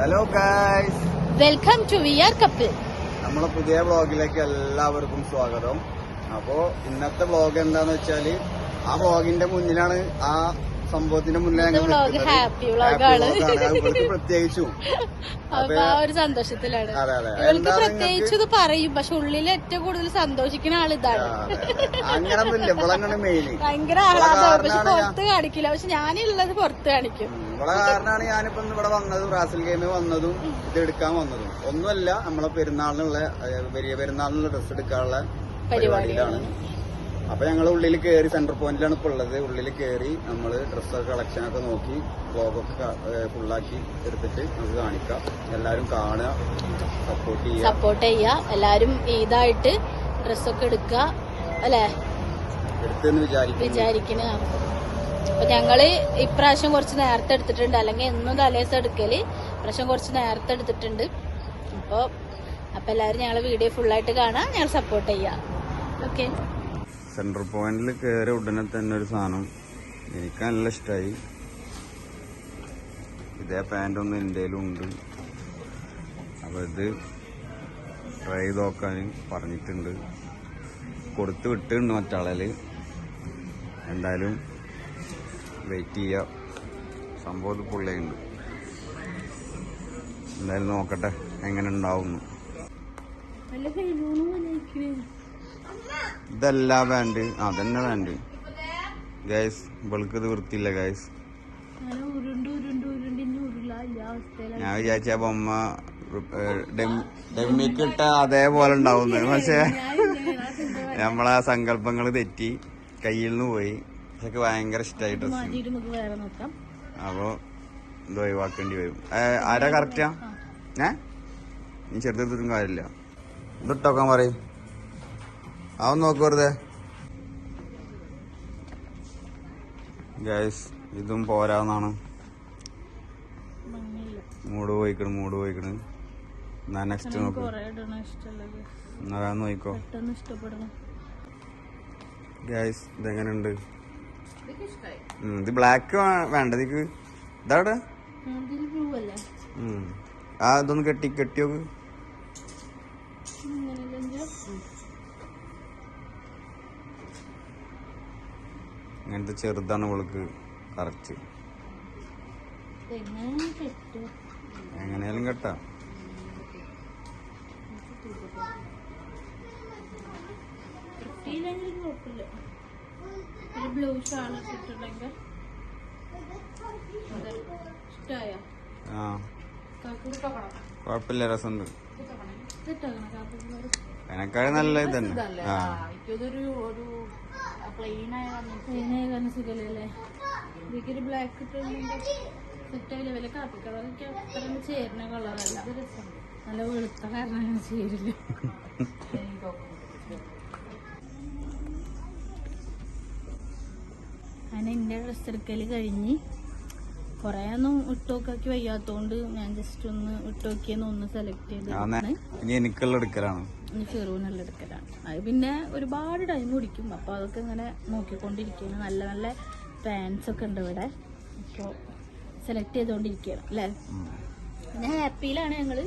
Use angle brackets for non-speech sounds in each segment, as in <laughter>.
Hello guys welcome to V R couple നമ്മളെ പുതിയ വ്ളോഗിലേക്ക് എല്ലാവർക്കും സ്വാഗതം. അപ്പോ ഇന്നത്തെ വ്ളോഗ് എന്താന്ന് വെച്ചാൽ ആ വ്ളോഗിന്റെ മുന്നിലാണ് ആ സംഭവത്തിന്റെ വ്ളോഗ് ഹാപ്പി വ്ളോഗാണ് പ്രത്യേകിച്ചും. അപ്പൊ ആ ഒരു സന്തോഷത്തിലാണ്. അതെ അതെ. ഇവൾക്ക് പ്രത്യേകിച്ച് ഇത് പറയും പക്ഷെ ഉള്ളിൽ ഏറ്റവും കൂടുതൽ സന്തോഷിക്കുന്ന ആളിതാണ്. അങ്ങനൊന്നുമില്ല. ഇവളങ്ങനെ മെയിൻ ഭയങ്കര ആഹ്ലാദമാണ് പക്ഷെ പുറത്ത് കാണിക്കില്ല. പക്ഷെ ഞാനുള്ളത് പുറത്ത് കാണിക്കും. ഇവിടെ കാരണമാണ് ഞാനിപ്പോ ഇവിടെ വന്നതും. റാസൽ ഗെയിമിൽ വന്നതും ഇത് എടുക്കാൻ വന്നതും. ഒന്നുമല്ല നമ്മളെ പെരുന്നാളിനുള്ള വലിയ പെരുന്നാളിനുള്ള ഡ്രസ് എടുക്കാനുള്ള പരിപാടിയിലാണ്. അപ്പൊ ഞങ്ങൾ ഉള്ളിൽ കയറി സെന്റർ പോയിന്റിലാണ് ഇപ്പൊ ഉള്ളത്. ഉള്ളിൽ കയറി നമ്മൾ ഡ്രസ്സൊക്കെ കളക്ഷൻ ഒക്കെ നോക്കി ബ്ലോഗൊക്കെ ഫുള്ളാക്കി എടുത്തിട്ട് നമുക്ക് കാണിക്കാം. എല്ലാരും കാണുക സപ്പോർട്ട് ചെയ്യുക. സപ്പോർട്ട് ചെയ്യാ എല്ലാരും ഈദായിട്ട് ഡ്രസ്സൊക്കെ എടുക്കുക. അല്ലേ? എടുത്തെന്ന് വിചാരിക്കുന്നു. വിചാരിക്കണ. അപ്പൊ ഞങ്ങൾ ഇപ്രാവശ്യം കുറച്ച് നേരത്തെ എടുത്തിട്ടുണ്ട്. അല്ലെങ്കിൽ എന്നും തലേസം എടുക്കൽ. ഇപ്രാവശ്യം കുറച്ച് നേരത്തെ എടുത്തിട്ടുണ്ട്. അപ്പൊ അപ്പൊ എല്ലാവരും ഞങ്ങളെ വീഡിയോ ഫുള്ളായിട്ട് കാണാം ഞങ്ങൾ സപ്പോർട്ട് ചെയ്യാം. ഓക്കെ സെൻട്രൽ പോയിന്റിൽ കയറിയ ഉടനെ തന്നെ ഒരു സാധനം എനിക്ക് നല്ല ഇഷ്ടമായി ഇതേ പാന്റ് ഒന്ന് എന്റെ ഉണ്ട്. അപ്പോൾ ഇത് ട്രൈ ചെയ്ത് നോക്കാൻ പറഞ്ഞിട്ടുണ്ട്. കൊടുത്ത് വിട്ടിട്ടുണ്ട് മറ്റാളിൽ എന്തായാലും വെയിറ്റ് ചെയ്യുക സംഭവം ഇത് പുള്ളിയുണ്ട് എന്തായാലും നോക്കട്ടെ എങ്ങനെ ഉണ്ടാവുന്നു ഇതല്ല വേണ്ട. അതന്നെ വേണ്ട. ഗൈസ് ഇവൾക്ക് ഇത് വൃത്തിയില്ല ഗൈസ് ഞാൻ വിചാരിച്ച ബൊമ്മ ഡെമ്മിക്കിട്ട അതേപോലെ ഉണ്ടാവുന്നു. പക്ഷെ നമ്മളാ സങ്കല്പങ്ങൾ തെറ്റി കയ്യിൽ നിന്ന് പോയി. പക്ഷെ ഭയങ്കര ഇഷ്ടമായി ഡ്രസ് അപ്പോ ഇത് ഒഴിവാക്കേണ്ടി വരും. ആരാ കറക്റ്റാ ഏ? നീ ചെറുതെടുത്തിട്ടും കാര്യമില്ല. ഇതിട്ടോക്കാൻ പറയും. അവൻ നോക്ക് വെറുതെ. ഗൈസ് ഇതും പോരാന്നാണ്. മൂട് പോയിക്കണ് മൂട് പോയിക്കണ്. എന്നാ നെക്സ്റ്റ് നോക്ക്. എന്നാ നോക്കോ നോക്കിക്കോ. ഗൈസ് ഇതെങ്ങനെയുണ്ട്? ഇത് ബ്ലാക്ക് വേണ്ട ഇതിക്ക് ഇതാടെ. ആ ഇതൊന്ന് കെട്ടി കെട്ടിയോക്ക് ഇങ്ങനെയല്ലെങ്കിൽ ഇങ്ങനത്തെ ചെറുതാണ് ഇവൾക്ക് കറച്ച് എങ്ങനെയാലും കെട്ടാ. കിട്ടിയില്ലെങ്കിൽ കുഴപ്പമില്ല. ഒരു ബ്ലൂ ഷാൾ ഇട്ടിട്ടുണ്ടെങ്കിൽ ഇഷ്ടമായ കുഴപ്പമില്ല രസമുണ്ട്. അതിനേക്കാളും നല്ല ഇത് തന്നെ ഇതിക്കൊരു ബ്ലാക്ക് ഇട്ടുണ്ടെങ്കിൽ സെറ്റായില്ല വില കാപ്പി കളറൊക്കെ അത്ര ചേരുന്ന കളറല്ല നല്ല വെളുത്ത കാരണം ചേരില്ല <laughs> എന്റെ ഡ്രസ്സ് എടുക്കൽ കഴിഞ്ഞ് കുറേ ഒന്നും ഇട്ടോക്കാക്കി വയ്യാത്തോണ്ട് ഞാൻ ജസ്റ്റ് ഒന്ന് ഇട്ടോക്കിയെന്ന് ഒന്ന് സെലക്ട് ചെയ്ത് എനിക്കുള്ള എടുക്കലാണ്. ഇനി ഫെറൂനുള്ള എടുക്കലാണ്. അത് പിന്നെ ഒരുപാട് ടൈം കുടിക്കും അപ്പോൾ അതൊക്കെ ഇങ്ങനെ നോക്കിക്കൊണ്ടിരിക്കുകയാണ്. നല്ല നല്ല പാൻസ് ഒക്കെ ഉണ്ട് ഇവിടെ. അപ്പോൾ സെലക്ട് ചെയ്തുകൊണ്ടിരിക്കുകയാണ് അല്ലേ. പിന്നെ ഹാപ്പിയിലാണ് ഞങ്ങൾ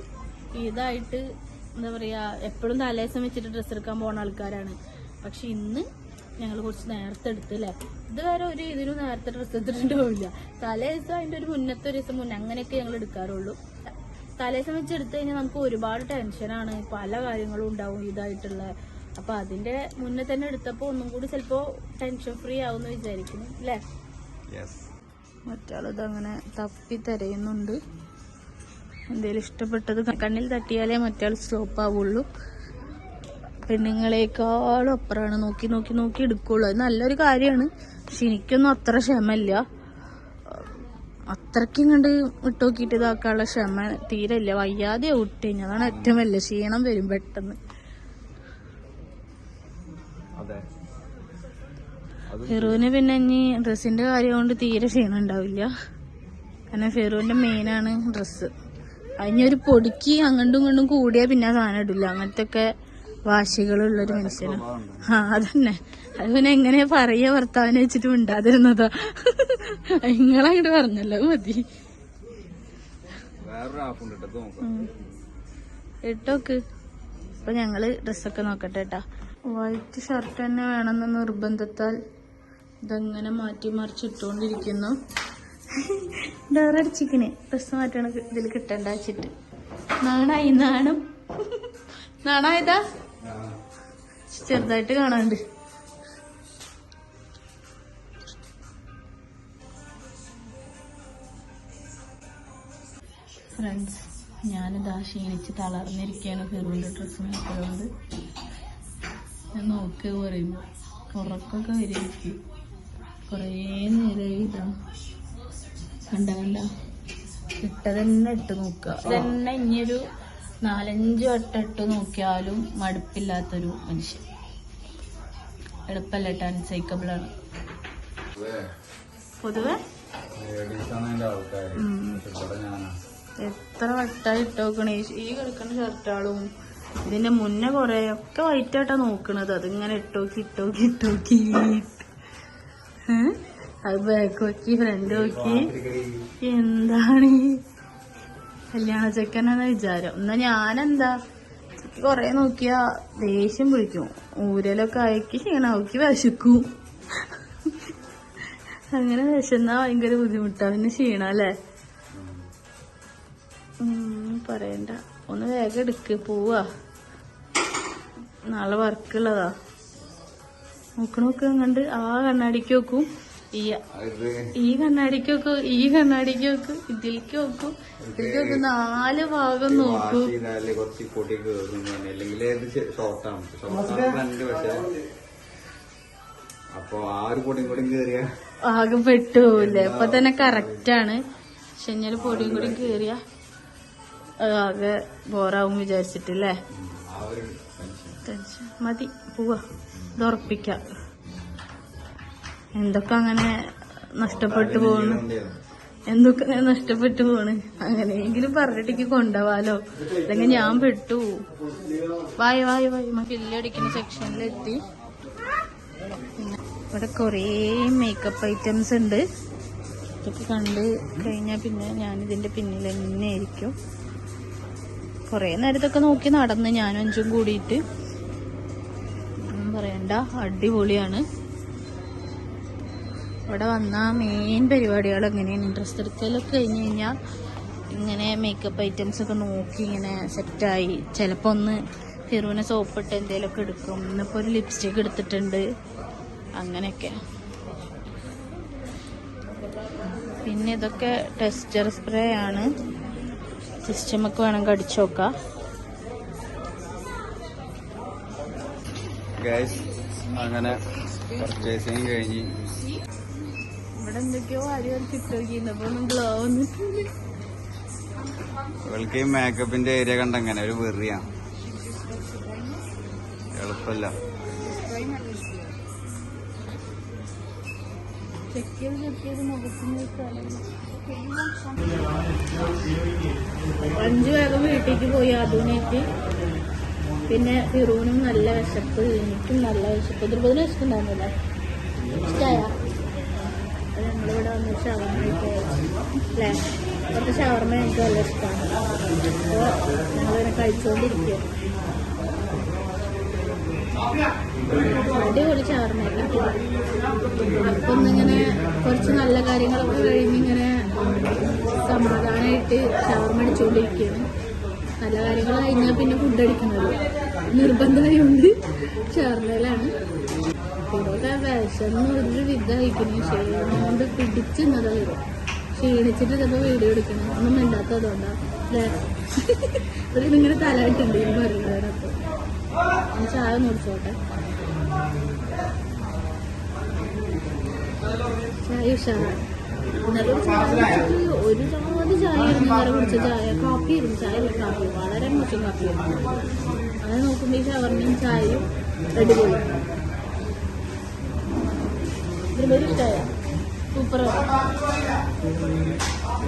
ഇതായിട്ട് എന്താ പറയുക എപ്പോഴും തലേസം വെച്ചിട്ട് ഡ്രസ്സ് എടുക്കാൻ പോകുന്ന ആൾക്കാരാണ്. പക്ഷെ ഇന്ന് ഞങ്ങൾ കുറച്ച് നേരത്തെ എടുത്ത് അല്ലേ ഇതുവരെ ഒരു ഇതിനും നേരത്തെ ഡ്രസ്സ് എടുത്തിട്ടുണ്ടാവില്ല. തലേദിവസം അതിന്റെ ഒരു മുന്നത്തെ ഒരു ദിവസം മുന്നേ അങ്ങനെയൊക്കെ ഞങ്ങൾ എടുക്കാറുള്ളൂ. തലേദിവസം വെച്ച് എടുത്തു കഴിഞ്ഞാൽ നമുക്ക് ഒരുപാട് ടെൻഷനാണ് പല കാര്യങ്ങളും ഉണ്ടാവും ഇതായിട്ടുള്ള. അപ്പൊ അതിന്റെ മുന്നേ തന്നെ എടുത്തപ്പോൾ ഒന്നും കൂടി ചിലപ്പോ ടെൻഷൻ ഫ്രീ ആവുമെന്ന് വിചാരിക്കുന്നു അല്ലേ യെസ് മറ്റാളത് അങ്ങനെ തപ്പി തരയുന്നുണ്ട്. എന്തേലും ഇഷ്ടപ്പെട്ടത് കണ്ണിൽ തട്ടിയാലേ മറ്റാൾ സ്റ്റോപ്പ് ആവുള്ളൂ. പെണ്ണുങ്ങളെക്കാളും അപ്പുറമാണ് നോക്കി നോക്കി നോക്കി എടുക്കുള്ളൂ. അത് നല്ലൊരു കാര്യമാണ്. പക്ഷെ എനിക്കൊന്നും അത്ര ക്ഷമയില്ല. അത്രയ്ക്കും കണ്ട് ഇട്ടോക്കിയിട്ട് ഇതാക്കാനുള്ള ക്ഷമ തീരെ ഇല്ല വയ്യാതെ ഔട്ട്. കഴിഞ്ഞു അതാണ് ഏറ്റവും വലിയ ക്ഷീണം വരും പെട്ടെന്ന്. ഫെറൂന് പിന്നെ ഇനി ഡ്രസ്സിന്റെ കാര്യം കൊണ്ട് തീരെ ക്ഷീണം ഉണ്ടാവില്ല. കാരണം ഫെറൂന്റെ മെയിനാണ് ഡ്രസ്സ്. അതിനൊരു പൊടിക്ക് അങ്ങോട്ടും ഇങ്ങോട്ടും കൂടിയാൽ പിന്നെ സാധനം ഇടില്ല അങ്ങനത്തെ ഒക്കെ വാശികളുള്ളൊരു മനുഷ്യനാണ് ആ അതന്നെ. അത് പിന്നെ എങ്ങനെ പറയാ ഭർത്താവിനെ വെച്ചിട്ട് മിണ്ടാതിരുന്നതാ? നിങ്ങളങ്ങോട്ട് പറഞ്ഞല്ലോ മതി. ഇട്ടോക്ക് അപ്പൊ ഞങ്ങൾ ഡ്രസ്സൊക്കെ നോക്കട്ടെ കേട്ടാ വൈറ്റ് ഷർട്ട് തന്നെ വേണമെന്ന നിർബന്ധത്താൽ ഇതങ്ങനെ മാറ്റി മറിച്ചിട്ടുകൊണ്ടിരിക്കുന്നു ഡോറടിച്ചിക്കണേ ഡ്രസ്സ് മാറ്റണ ഇതിൽ കിട്ടണ്ട വെച്ചിട്ട്. നാണായി നാണം. നാണായതാ? ചെറുതായിട്ട് കാണാണ്ട്. ഫ്രണ്ട്സ് ഞാനിതാ ക്ഷീണിച്ച് തളർന്നിരിക്കുകയാണ് ഫെറുവിന്റെ ഡ്രസ്സ് നോക്കിയതുകൊണ്ട് ഞാൻ നോക്കുക പറയുമ്പോൾ ഉറക്കൊക്കെ വരികയ്ക്ക് കുറേ നേരമായി ഇതാ. കണ്ട കണ്ട. ഇട്ടതന്നെ ഇട്ട് നോക്കുക. ഇതന്നെ ഇനിയൊരു നാലഞ്ച് വട്ടം ഇട്ട് നോക്കിയാലും മടുപ്പില്ലാത്തൊരു മനുഷ്യൻ. എളുപ്പമല്ല കേട്ടോ പൊതുവെ ഉം. ഇവിടെ ഞാനാ. എത്ര വട്ടായി ഇട്ടോക്കണേ ഈ കിടക്കുന്ന ഷർട്ടാളും ഇതിന്റെ മുന്നേ കൊറേ ഒക്കെ വൈറ്റ് ആയിട്ടാ നോക്കണത്. അതിങ്ങനെ ഇട്ടോക്കി ഇട്ടോക്കി ഇട്ടോക്കി? അത് ബാക്ക് നോക്കി ഫ്രണ്ട് നോക്കി. എന്താണ് ഈ കല്യാണ ചെക്കനാന്ന വിചാരം? എന്നാ ഞാനെന്താ? കൊറേ നോക്കിയാ ദേഷ്യം പിടിക്കും. ഊരലൊക്കെ അയക്കി അവക്ക് വിശക്കും. അങ്ങനെ വിശന്നാ ഭയങ്കര ബുദ്ധിമുട്ടാ. പിന്നെ ക്ഷീണം അല്ലേ? പറയണ്ട. ഒന്ന് വേഗം എടുക്ക് പോവാ. നാളെ വർക്കുള്ളതാ നോക്ക് നോക്ക് കണ്ട് ആ കണ്ണാടിക്ക് നോക്കും. ഈ കണ്ണാടിക്കൊക്കെ ഈ കണ്ണാടിക്ക് നോക്കൂ ഈ കണ്ണാടിക്ക് നോക്കൂ ഇതിലേക്ക് നോക്കൂ. ഇതിലേക്ക് നാല് ഭാഗം നോക്കൂ. കുറച്ച് പൊടി ഷോർട്ടാണ് അപ്പൊ ആ ഒരു പൊടിയും കൂടി കേറിയ ആകെ പെട്ടുപോവില്ലേ അപ്പൊ തന്നെ കറക്റ്റ് ആണ്. പക്ഷെ ഞാൻ പൊടിയും കൂടി കേറിയ ആകെ ബോറാവും വിചാരിച്ചിട്ടില്ലേ മതി. പോവാ. ഇത് ഉറപ്പിക്കാം. എന്തൊക്കെ അങ്ങനെ നഷ്ടപ്പെട്ടു പോണു? എന്തൊക്കെ അങ്ങനെ നഷ്ടപ്പെട്ടു പോണ്? അങ്ങനെയെങ്കിലും പറഞ്ഞിട്ടേക്ക് കൊണ്ടുപോവാലോ. അല്ലെങ്കിൽ ഞാൻ പെട്ടു. വായ വായ വായ. ഫില്ലടിക്കുന്ന സെക്ഷനിലെത്തി. ഇവിടെ കുറേ മേക്കപ്പ് ഐറ്റംസ് ഉണ്ട്. ഇതൊക്കെ കണ്ട് കഴിഞ്ഞാൽ പിന്നെ ഞാൻ ഇതിന്റെ പിന്നിൽ തന്നെ ആയിരിക്കും. കുറേ നേരത്തൊക്കെ നോക്കി നടന്ന് ഞാനും അഞ്ചും കൂടിയിട്ട്. പറയണ്ട. അടിപൊളിയാണ്. ഇവിടെ വന്ന മെയിൻ പരിപാടികൾ എങ്ങനെയാണ്? ഡ്രസ് എടുക്കലൊക്കെ കഴിഞ്ഞ് കഴിഞ്ഞാൽ ഇങ്ങനെ മേക്കപ്പ് ഐറ്റംസ് ഒക്കെ നോക്കി ഇങ്ങനെ സെറ്റായി ചിലപ്പോൾ ഒന്ന് ഫിറുവിനെ സോപ്പിട്ട് എന്തെങ്കിലുമൊക്കെ എടുക്കും. ഇന്നിപ്പോൾ ഒരു ലിപ്സ്റ്റിക് എടുത്തിട്ടുണ്ട്. അങ്ങനെയൊക്കെ. പിന്നെ ഇതൊക്കെ ടെസ്റ്റർ സ്പ്രേ ആണ്. സിസ്റ്റമൊക്കെ വേണമെങ്കിൽ അടിച്ചു നോക്കാം. അങ്ങനെ പർച്ചേസിങ് കഴിഞ്ഞ്. ഇവിടെ എന്തൊക്കെയോ ആരും ചിത്രം ഗ്ലോ ഇവൾക്ക് ഈ മേക്കപ്പിന്റെ ഏരിയ കണ്ടങ്ങനെ ഒരു വെറിയാ. എളുപ്പല്ല. അഞ്ചു വേഗം വീട്ടിലേക്ക് പോയി അതുനായിട്ട് പിന്നെ ഫിറൂനും നല്ല വിശപ്പ്. എനിക്കും നല്ല വിശപ്പ്. ദ്രുപതിന് വിശക്കുണ്ടായിരുന്നില്ല ഇഷ്ടമായ നമ്മളിവിടെ വന്ന് ഷവർമ അല്ലേ? ഇവിടുത്തെ ഷവർമ എനിക്ക് നല്ല ഇഷ്ടമാണ്. അപ്പോൾ ഞങ്ങളിങ്ങനെ കഴിച്ചുകൊണ്ടിരിക്കുക അടിപൊളി ഷവർമയല്ല അപ്പൊ ഇങ്ങനെ കുറച്ച് നല്ല കാര്യങ്ങളൊക്കെ കഴിഞ്ഞ് ഇങ്ങനെ സമാധാനമായിട്ട് ഷവർമ അടിച്ചുകൊണ്ടിരിക്കുകയാണ് നല്ല കാര്യങ്ങൾ കഴിഞ്ഞാൽ പിന്നെ ഫുഡ് അടിക്കുന്നത്. നിർബന്ധമായി ഉണ്ട് ഇതൊക്കെ വിശന്ന് ഒരു വിധ കഴിക്കുന്നു പിടിച്ച് വരും ക്ഷീണിച്ചിട്ട് ചിലപ്പോൾ വീഡിയോ എടുക്കണം. ഒന്നും മിണ്ടാത്തതുകൊണ്ടാ. അല്ലേ? ഇങ്ങനെ തലയിട്ടുണ്ട് ഈ പറയുന്നതിനൊക്കെ ഞാൻ ചായ മുറിച്ചോട്ടെ ചായ ഉഷാറാണ് ഒരു ജാതി ചായ ആയിരുന്നു. ഇന്നലെ കുടിച്ച ചായ കാപ്പി ആയിരുന്നു. ചായ അല്ല കാപ്പി വളരെ മോശം കാപ്പി അങ്ങനെ നോക്കുമ്പോൾ ഈ ഷവർണയും ചായയും റെഡി ഒരുപാട് ഇഷ്ടമായ സൂപ്പർ